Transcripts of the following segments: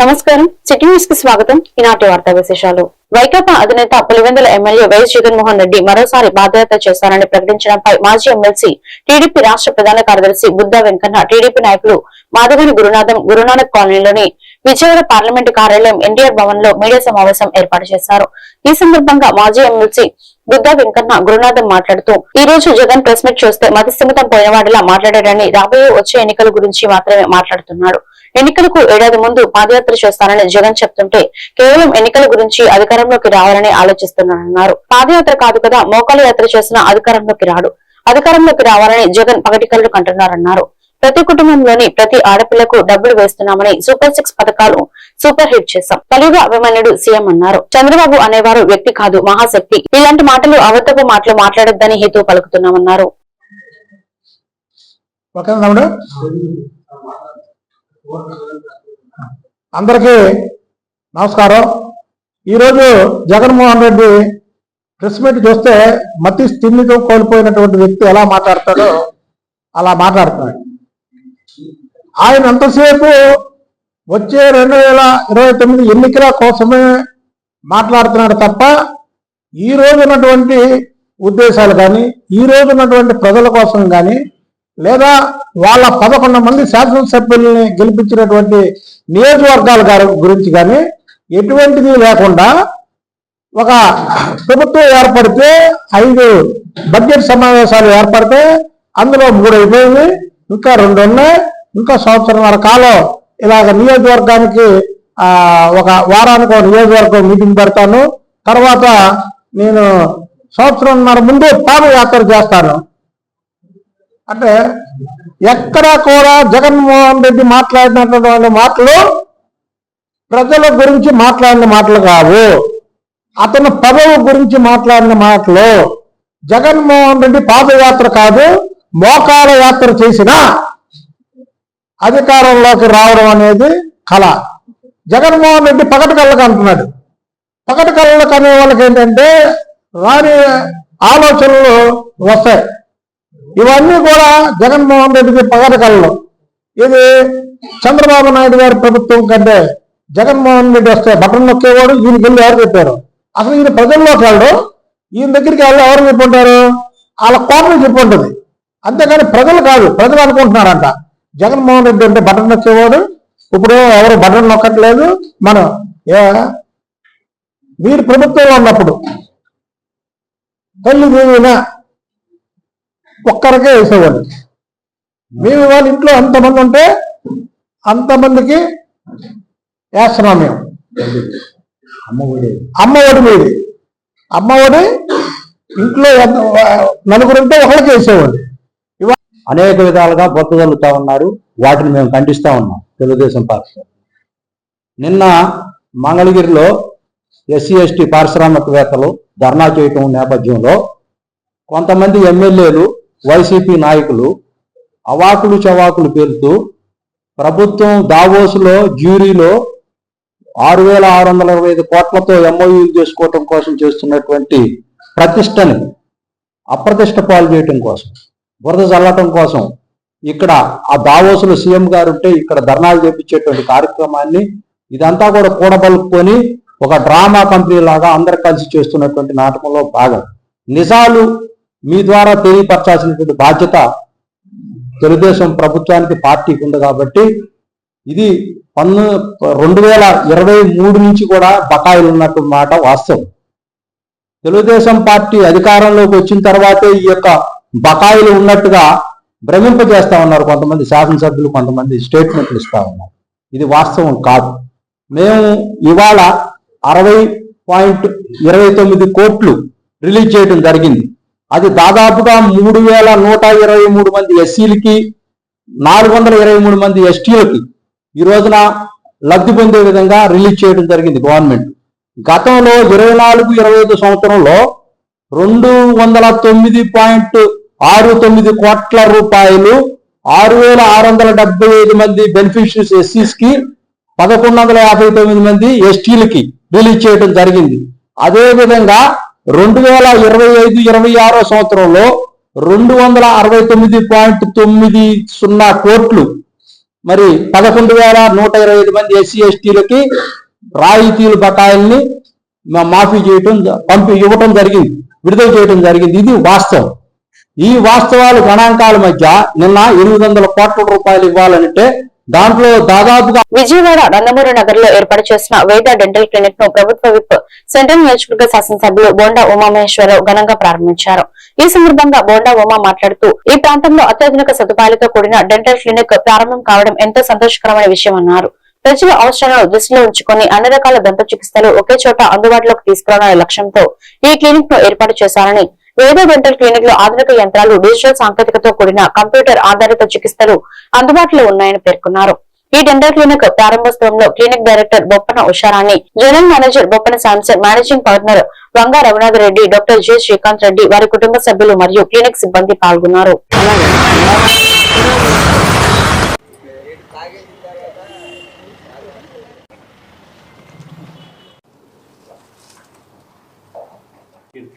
నమస్కారం. సిటీ న్యూస్కి స్వాగతం. ఈనాటి వార్తా విశేషాలు. వైకాపా అధినేత పులివెందుల ఎమ్మెల్యే వైఎస్ జగన్మోహన్ రెడ్డి మరోసారి బాధ్యత చేస్తారని ప్రకటించడంపై మాజీ ఎమ్మెల్సీ టీడీపీ రాష్ట్ర ప్రధాన కార్యదర్శి బుద్ధా వెంకన్న టీడీపీ నాయకులు మాధవని గురునాథం గురునానక్ కాలనీలోని విజయవాడ పార్లమెంటు కార్యాలయం ఎన్టీఆర్ భవన్లో మీడియా సమావేశం ఏర్పాటు చేశారు. ఈ సందర్భంగా మాజీ ఎమ్మెల్సీ బుద్ధా వెంకన్న గురునాథం మాట్లాడుతూ ఈ రోజు జగన్ ప్రెస్ మీట్ చూస్తే మతిస్థిమితం పోయినవాడిలా మాట్లాడాడని రాబోయే వచ్చే ఎన్నికల గురించి మాత్రమే మాట్లాడుతున్నాడు. ఎన్నికలకు ఏడాది ముందు పాదయాత్ర చేస్తానని జగన్ చెప్తుంటే కేవలం ఎన్నికల గురించి అధికారంలోకి రావాలని ఆలోచిస్తున్నానన్నారు. పాదయాత్ర కాదు కదా మోకాలు యాత్ర చేసిన అధికారంలోకి రాడు. అధికారంలోకి రావాలని జగన్ పగటి కంటున్నారన్నారు. ప్రతి కుటుంబంలోని ప్రతి ఆడపిల్లకు డబ్బులు వేస్తున్నామని సూపర్ సిక్స్ పథకాలు సూపర్ హిట్ చేశాం. కలియుగ అభిమానుడు సీఎం అన్నారు. చంద్రబాబు అనేవారు వ్యక్తి కాదు మహాశక్తి. ఇలాంటి మాటలు అబద్ధపు మాటలు మాట్లాడొద్దని హితవు పలుకుతున్నామన్నారు. అందరికీ నమస్కారం. ఈరోజు జగన్మోహన్ రెడ్డి ప్రెస్ మీట్ చూస్తే మతి స్థిమితం కోల్పోయినటువంటి వ్యక్తి ఎలా మాట్లాడతాడో అలా మాట్లాడుతున్నాడు. ఆయన ఎంతసేపు వచ్చే రెండు వేల ఇరవై తొమ్మిది ఎన్నికల కోసమే మాట్లాడుతున్నాడు తప్ప ఈ రోజు ఉన్నటువంటి ఉద్దేశాలు కానీ ఈ రోజు ఉన్నటువంటి ప్రజల కోసం కానీ లేదా వాళ్ళ పదకొండు మంది శాసనసభ్యుల్ని గెలిపించినటువంటి నియోజకవర్గాల గురించి కానీ ఎటువంటిది లేకుండా ఒక ప్రభుత్వం ఏర్పడితే ఐదు బడ్జెట్ సమావేశాలు ఏర్పడితే అందులో మూడు అయిపోయింది ఇంకా రెండు ఉన్నాయి ఇంకా సంవత్సరంన్నర కాలం ఇలాగ నియోజకవర్గానికి ఒక వారానికి ఒక నియోజకవర్గం మీటింగ్ పెడతాను. తర్వాత నేను సంవత్సరంన్నర ముందు పాదయాత్ర చేస్తాను. అంటే ఎక్కడ కూడా జగన్మోహన్ రెడ్డి మాట్లాడినటువంటి మాటలు ప్రజల గురించి మాట్లాడిన మాటలు కావు. అతను పదవి గురించి మాట్లాడిన మాటలు జగన్మోహన్ రెడ్డి పాదయాత్ర కాదు మోకాల యాత్ర చేసిన అధికారంలోకి రావడం అనేది కళ. జగన్మోహన్ రెడ్డి పగటి కళ్ళకు అంటున్నాడు. పగటి కళ్ళకు అనే వాళ్ళకి ఏంటంటే రాని ఆలోచనలు వస్తాయి. ఇవన్నీ కూడా జగన్మోహన్ రెడ్డికి పగటి ఇది చంద్రబాబు నాయుడు గారి ప్రభుత్వం కంటే జగన్మోహన్ రెడ్డి వస్తే బటన్ నొక్కేవాడు ఈయనకి వెళ్ళి ఎవరు చెప్పారు? అసలు ఈయన ప్రజల్లోకి వెళ్ళడు. ఈయన దగ్గరికి వెళ్ళి ఎవరు చెప్పుంటారు? వాళ్ళ కోపం చెప్పి ఉంటుంది అంతేగాని ప్రజలు కాదు ప్రజలు అనుకుంటున్నారంట. జగన్మోహన్ రెడ్డి అంటే బటన్ నొక్కేవాడు. ఇప్పుడు ఎవరు బటన్ నొక్కట్లేదు. మనం ఏ మీరు ప్రభుత్వంలో ఉన్నప్పుడు తల్లి దీవెన ఒక్కరికే వేసేవాళ్ళు. మేము వాళ్ళ ఇంట్లో ఎంతమంది ఉంటే అంతమందికి వేస్తున్నాం మేము అమ్మఒడి మీది. అమ్మఒడి ఇంట్లో నలుగురు ఉంటే ఒకరికి వేసేవాళ్ళు. అనేక విధాలుగా బొత్తగలుగుతా ఉన్నారు. వాటిని మేము ఖండిస్తూ ఉన్నాం తెలుగుదేశం పార్టీ. నిన్న మంగళగిరిలో ఎస్సీ ఎస్టీ పారిశ్రామికవేత్తలు ధర్నా చేయటం నేపథ్యంలో కొంతమంది ఎమ్మెల్యేలు వైసీపీ నాయకులు అవాకులు చవాకులు పేరుతూ ప్రభుత్వం దావోసులో జ్యూరీలో ఆరు వేల ఆరు వందల ఇరవై ఐదు కోట్లతో ఎంఓయూలు చేసుకోవటం కోసం చేస్తున్నటువంటి ప్రతిష్టని అప్రతిష్ట పాలు చేయటం కోసం బురద చల్లటం కోసం ఇక్కడ ఆ దావోసులు సీఎం గారు ఉంటే ఇక్కడ ధర్నాలు చేపించేటువంటి కార్యక్రమాన్ని ఇదంతా కూడా కూడబలుపుకొని ఒక డ్రామా కంపెనీ లాగా అందరు కలిసి చేస్తున్నటువంటి నాటకంలో భాగం. నిజాలు మీ ద్వారా తెలియపరచాల్సినటువంటి బాధ్యత తెలుగుదేశం ప్రభుత్వానికి పార్టీకి ఉంది కాబట్టి ఇది పన్ను రెండు వేల ఇరవై మూడు నుంచి కూడా బకాయిలు ఉన్నట్టు మాట వాస్తవం. తెలుగుదేశం పార్టీ అధికారంలోకి వచ్చిన తర్వాతే ఈ యొక్క బకాయిలు ఉన్నట్టుగా భ్రమింపజేస్తా ఉన్నారు కొంతమంది శాసనసభ్యులు కొంతమంది స్టేట్మెంట్లు ఇస్తా ఉన్నారు. ఇది వాస్తవం కాదు. మేము ఇవాళ అరవై పాయింట్ ఇరవై తొమ్మిది కోట్లు రిలీజ్ చేయడం జరిగింది. అది దాదాపుగా మూడు వేల నూట ఇరవై మూడు మంది ఎస్సీలకి నాలుగు వందల ఇరవై మూడు మంది ఎస్టీలకి ఈ రోజున లబ్ధి పొందే విధంగా రిలీజ్ చేయడం జరిగింది గవర్నమెంట్. గతంలో ఇరవై నాలుగు ఇరవై ఐదు సంవత్సరంలో రెండు వందల తొమ్మిది పాయింట్ ఆరు తొమ్మిది కోట్ల రూపాయలు ఆరు వేల ఆరు వందల డెబ్బై ఐదు మంది బెనిఫిషరీస్ ఎస్సీస్కి పదకొండు వందల యాభై తొమ్మిది మంది ఎస్టీలకి రిలీజ్ చేయడం జరిగింది. అదే విధంగా రెండు వేల ఇరవై ఐదు ఇరవై ఆరో సంవత్సరంలో రెండు వందల అరవై తొమ్మిది పాయింట్ తొమ్మిది సున్నా కోట్లు. మరి పదకొండు వేల నూట ఇరవై ఐదు మంది ఎస్సీ ఎస్టీలకి రాయితీలు బకాయిల్ని మాఫీ చేయటం పంపి ఇవ్వటం జరిగింది. విడుదల చేయడం జరిగింది. ఇది వాస్తవం. ఈ వాస్తవాలు గణాంకాల మధ్య నిన్న ఎనిమిది వందల కోట్ల రూపాయలు ఇవ్వాలంటే దాంట్లో దాదాపుగా విజయవాడ నందమూరి నగర్లో ఏర్పాటు చేసిన వేద డెంటల్ క్లినిక్ను ప్రభుత్వ విప్ సెంట్రల్ నియోజకవర్గ శాసనసభ్యులు బోండా ఉమామహేశ్వరరావు ఘనంగా ప్రారంభించారు. ఈ సందర్భంగా బోండా ఉమా మాట్లాడుతూ ఈ ప్రాంతంలో అత్యాధునిక సదుపాయాలతో కూడిన డెంటల్ క్లినిక్ ప్రారంభం కావడం ఎంతో సంతోషకరమైన విషయం అన్నారు. ప్రజల అవసరాలను దృష్టిలో ఉంచుకొని అన్ని రకాల దంత చికిత్సలు ఒకే చోట అందుబాటులోకి తీసుకురావాలనే లక్ష్యంతో ఈ క్లినిక్ను ఏర్పాటు చేశారని వేద డెంటల్ క్లినిక్లో ఆధునిక యంత్రాలు డిజిటల్ సాంకేతికతో కూడిన కంప్యూటర్ ఆధారిత చికిత్సలు అందుబాటులో ఉన్నాయని పేర్కొన్నారు. ఈ dental clinic ప్రారంభోత్సవంలో clinic director Boppana Usharani general manager Boppana Samson managing partner Vanga Raghunath Reddy doctor J. Srikanth Reddy వారి కుటుంబ సభ్యులు మరియు క్లినిక్ సిబ్బంది పాల్గొన్నారు.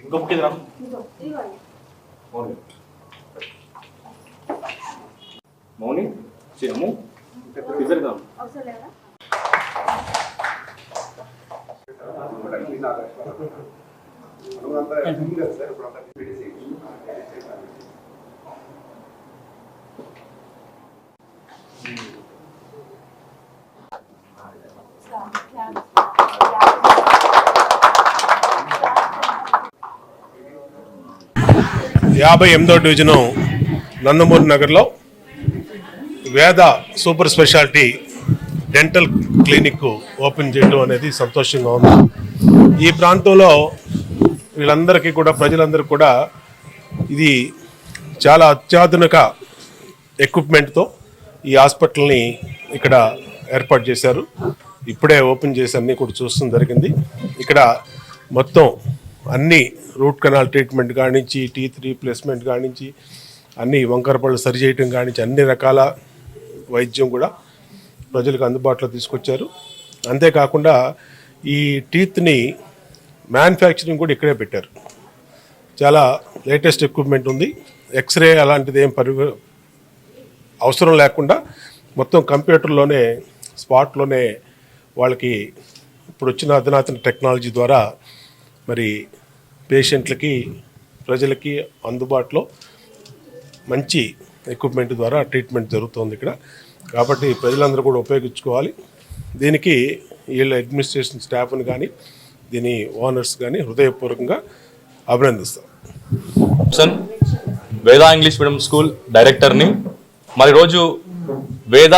ఇంకొకటి రా మౌని మౌని చేయము ఇద్దరు కాదు యాభై ఎనిమిదో డివిజను నందమూరి నగర్లో Veda super speciality dental clinic open చేయడం అనేది సంతోషంగా ఉంది. ఈ ప్రాంతంలో వీళ్ళందరికీ కూడా ప్రజలందరూ కూడా ఇది చాలా అత్యాధునిక ఎక్విప్మెంట్తో ఈ హాస్పిటల్ని ఇక్కడ ఏర్పాటు చేశారు. ఇప్పుడే ఓపెన్ చేసి అన్నీ కూడా చూస్తూ జరిగింది. ఇక్కడ మొత్తం అన్ని రూట్ కెనాల్ ట్రీట్మెంట్ కానించి టీత్ రీప్లేస్మెంట్ కానించి అన్ని వంకర పళ్ళు సరి చేయటం కానించి అన్ని రకాల వైద్యం కూడా ప్రజలకు అందుబాటులో తీసుకొచ్చారు. అంతేకాకుండా ఈ టీత్ని మ్యానుఫ్యాక్చరింగ్ కూడా ఇక్కడే పెట్టారు. చాలా లేటెస్ట్ ఎక్విప్మెంట్ ఉంది. ఎక్స్రే అలాంటిది ఏం పరి అవసరం లేకుండా మొత్తం కంప్యూటర్లోనే స్పాట్లోనే వాళ్ళకి ఇప్పుడు వచ్చిన అధునాతన టెక్నాలజీ ద్వారా మరి పేషెంట్లకి ప్రజలకి అందుబాటులో మంచి ఎక్విప్మెంట్ ద్వారా ట్రీట్మెంట్ జరుగుతుంది ఇక్కడ. కాబట్టి ప్రజలందరూ కూడా ఉపయోగించుకోవాలి. దీనికి వీళ్ళ అడ్మినిస్ట్రేషన్ స్టాఫ్ని కానీ దీని ఓనర్స్ కానీ హృదయపూర్వకంగా అభినందిస్తాం. Sir Veda English medium school డైరెక్టర్ని మరి రోజు వేద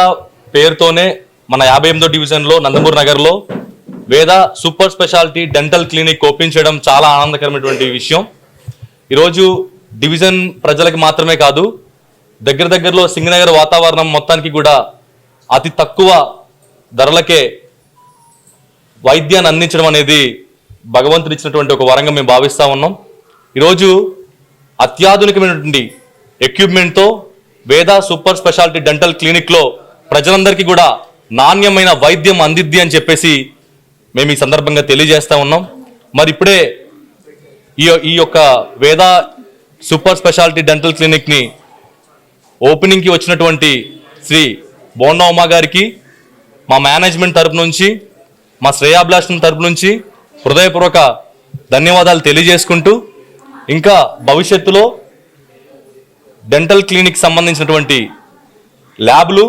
పేరుతోనే మన యాభై ఎనిమిదో డివిజన్లో నందమూరి నగర్లో Veda super speciality dental clinic open చేయడం చాలా ఆనందకరమైనటువంటి విషయం. ఈరోజు డివిజన్ ప్రజలకు మాత్రమే కాదు దగ్గర దగ్గరలో సింగనగర్ వాతావరణం మొత్తానికి కూడా అతి తక్కువ ధరలకే వైద్యాన్ని అందించడం అనేది భగవంతుడు ఇచ్చినటువంటి ఒక వరంగా మేము భావిస్తూ ఉన్నాం. ఈరోజు అత్యాధునికమైనటువంటి ఎక్విప్మెంట్తో వేద సూపర్ స్పెషాలిటీ డెంటల్ క్లినిక్లో ప్రజలందరికీ కూడా నాణ్యమైన వైద్యం అందిద్ది అని చెప్పేసి మేము ఈ సందర్భంగా తెలియజేస్తూ ఉన్నాం. మరి ఇప్పుడే ఈ ఈ యొక్క వేద సూపర్ స్పెషాలిటీ డెంటల్ క్లినిక్ని ఓపెనింగ్కి వచ్చినటువంటి శ్రీ బోండా గారికి మా మేనేజ్మెంట్ తరపు నుంచి మా శ్రేయాభిలాషం తరపు నుంచి హృదయపూర్వక ధన్యవాదాలు తెలియజేసుకుంటూ ఇంకా భవిష్యత్తులో డెంటల్ క్లినిక్ సంబంధించినటువంటి ల్యాబ్లు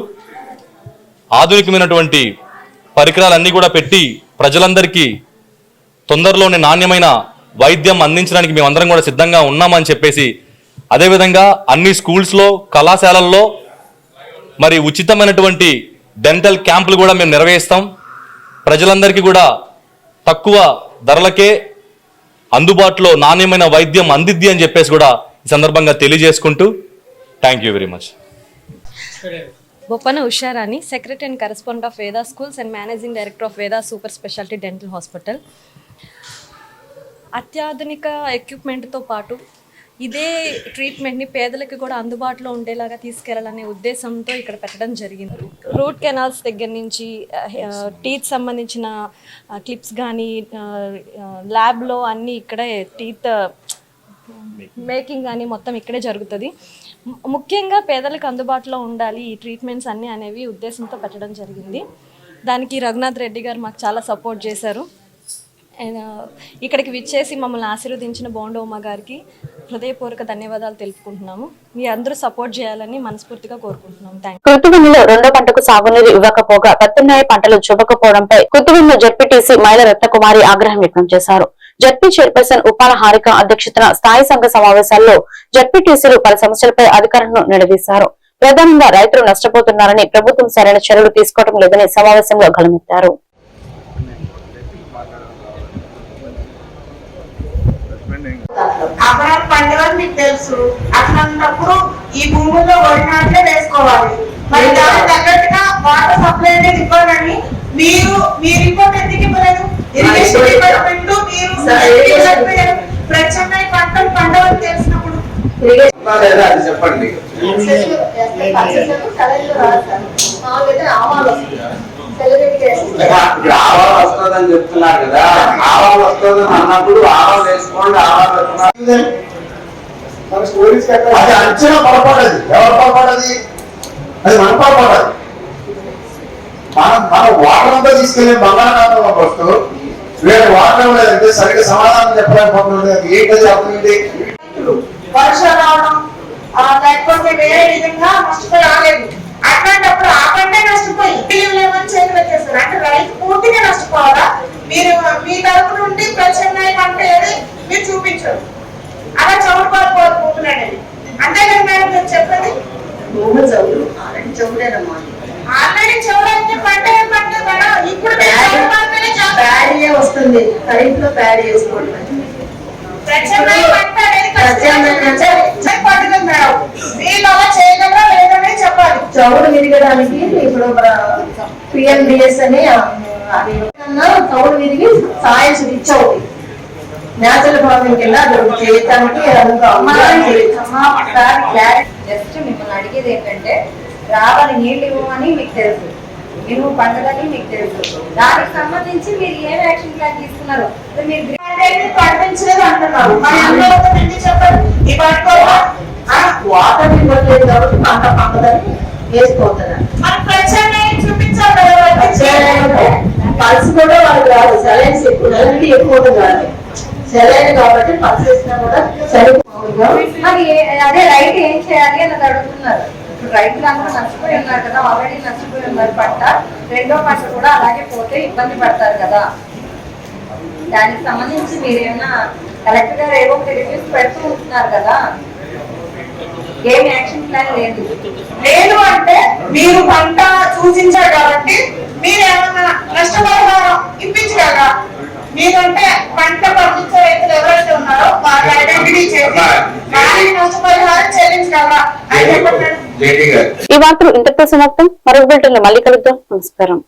ఆధునికమైనటువంటి పరికరాలన్నీ కూడా పెట్టి ప్రజలందరికీ తొందరలోనే నాణ్యమైన వైద్యం అందించడానికి మేమందరం కూడా సిద్ధంగా ఉన్నామని చెప్పేసి అదేవిధంగా అన్ని స్కూల్స్లో కళాశాలల్లో మరి ఉచితమైనటువంటి డెంటల్ క్యాంపులు కూడా మేము నిర్వహిస్తాం. ప్రజలందరికీ కూడా తక్కువ ధరలకే అందుబాటులో నాణ్యమైన వైద్యం అందిద్ది అని చెప్పేసి కూడా ఈ సందర్భంగా తెలియజేసుకుంటూ thank you very much. Boppana Usharani secretary and correspondent of Veda schools and managing director of Veda super speciality dental hospital అత్యాధునిక ఎక్విప్మెంట్తో పాటు ఇదే ట్రీట్మెంట్ని పేదలకు కూడా అందుబాటులో ఉండేలాగా తీసుకెళ్ళాలనే ఉద్దేశంతో ఇక్కడ పెట్టడం జరిగింది. రూట్ కెనాల్స్ దగ్గర నుంచి టీత్ సంబంధించిన క్లిప్స్ కానీ ల్యాబ్లో అన్నీ ఇక్కడే టీత్ మేకింగ్ కానీ మొత్తం ఇక్కడే జరుగుతుంది. ముఖ్యంగా పేదలకు అందుబాటులో ఉండాలి ఈ ట్రీట్మెంట్స్ అన్నీ అనేవి ఉద్దేశంతో పెట్టడం జరిగింది. దానికి రఘునాథ్ రెడ్డి గారు మాకు చాలా సపోర్ట్ చేశారు. ఇక్కడికి విచ్చేసి మమ్మల్ని ఆశీర్వదించిన బోండోమ్మ గారికి హృదయపూర్వక ధన్యవాదాలు తెలుపుకుంటున్నాము. మీ అందరూ సపోర్ట్ చేయాలని మనస్ఫూర్తిగా కోరుకుంటున్నాం థ్యాంక్ రెండో పంటకు సాగునీరు ఇవ్వకపోగా ప్రత్యామ్నాయ పంటలు చూపకపోవడంపై కుతుబిన్న జడ్పీటీసీ మైల రత్నకుమారి ఆగ్రహం వ్యక్తం చేశారు. జడ్పీ చైర్పర్సన్ ఉపాల హారిక అధ్యక్షతన స్థాయి సంఘ సమావేశాల్లో జడ్పీటీసీలు పలు సమస్యలపై అధికారులను నిలదీశారు ప్రధానంగా రైతులు నష్టపోతున్నారని ప్రభుత్వం సరైన చర్యలు తీసుకోవడం లేదని సమావేశంలో గలమెత్తారు అమరావతి పండుగ మీకు తెలుసు. అట్లాంటప్పుడు ఈ భూముల్లో వరినాట్లే వేసుకోవాలి. మరి దానికి తగ్గట్టుగా వాటర్ సప్లై అనేది ఇవ్వాలని మీరు మీ రిపోర్ట్ ఎందుకు ఇవ్వలేదు? ఇరిగేషన్ డిపార్ట్మెంట్ మీరు. ప్రత్యామ్నాయ పంటలు పండవని తెలిసినప్పుడు. అది చెప్పండి. ఆవాలు వస్తుందని చెప్తున్నారు కదా. ఆవాలు వస్తుందని అన్నప్పుడు ఆవాలు వేసుకోండి ఆవాలు వస్తున్నారు అది అంచనా ఎవరు పొరపాటది అది? మన మనం మనం వాటర్ అంతా తీసుకెళ్ళి బంగాళాఖాతంలో వస్తూ వేరే వాటర్ లేదంటే సరిగ్గా సమాధానం చెప్పలేకపోతుంది ఏంటది అర్థం ఏంటి వర్షాలు రావడం ఆ, లేకపోతే వేరే విధంగా నష్టపోయి రాలేదు. అట్లాంటప్పుడు ఆ పంటే నష్టపోయి బిల్లులు లేవని చేతులు వచ్చేస్తారు అంటే రైతు పూర్తిగా నష్టపోవాలా? మీరు మీ తరపు నుండి ప్రత్యామ్నాయ పంట ఏది మీరు చూపించరు. అలా చౌడు పడిపోదు భూములు అనేది అంతే కదా మేడం మీరు చెప్పేది భూమి చౌడు ఆల్రెడీ చౌడేనమ్మా ఆల్రెడీ పంట ఏం పంట మేడం ఇప్పుడు. ప్యాడీయే వస్తుంది. ఖరీఫ్లో ప్యాడీ ప్రత్యామ్నాయ పడుతుంది మేడం. వీళ్ళు అలా చేయగలరా లేదనే చెప్పాలి. చౌడు విరగడానికి ఇప్పుడు పిఎండిఎస్ అని ఆ, అది చౌడు విరిగి సాయం ఇచ్చవుది నేచురల్ ఫార్మింగ్ కింద అది చేయటానికి జస్ట్ మిమ్మల్ని అడిగేది ఏంటంటే రావాలి నీళ్ళు ఇవ్వమని మీకు తెలుసు. ఇనుము పంటలని మీకు తెలుసు. దానికి సంబంధించి మీరు ఏం యాక్షన్ ప్లాన్ తీసుకున్నారు మీరు అంటున్నారు. వాటర్ ఇవ్వట్లేదు కాబట్టి పంట కదా. పల్స్ కూడా వాళ్ళకి రాదు. సెలైన్స్ ఎక్కువ నెలకి ఎక్కువ కాదు సెలైన్ కాబట్టి పల్స్ వేసినా కూడా ఏ- అదే రైతు ఏం చేయాలి అన్నది అడుగుతున్నారు. ఇప్పుడు రైతులు అందరూ నష్టపోయి ఉన్నారు కదా ఆల్రెడీ నష్టపోయి ఉన్నారు పంట. రెండో పంట కూడా అలాగే పోతే ఇబ్బంది పడతారు కదా. దానికి సంబంధించి మీరేమన్నా కలెక్టర్ గారు ఏవో రివ్యూస్ పెడుతూ ఉంటున్నారు కదా. ఏం యాక్షన్ ప్లాన్ లేదు. లేదు అంటే మీరు పంట సూచించారు కాబట్టి మీరు ఏమన్నా నష్టపరిహారం ఇప్పించగలరా మీరంటే పంట పండించే రైతులు ఎవరైతే ఉన్నారో వాళ్ళ ఐడెంటిటీ చేసి వారికి నష్టపరిహారం చెల్లించగలరా? అని చెప్పండి. ఈ వార్తలు ఇంతటితో సమాప్తం. మరొక బిల్టన్ మళ్ళీ కలుద్దాం. నమస్కారం.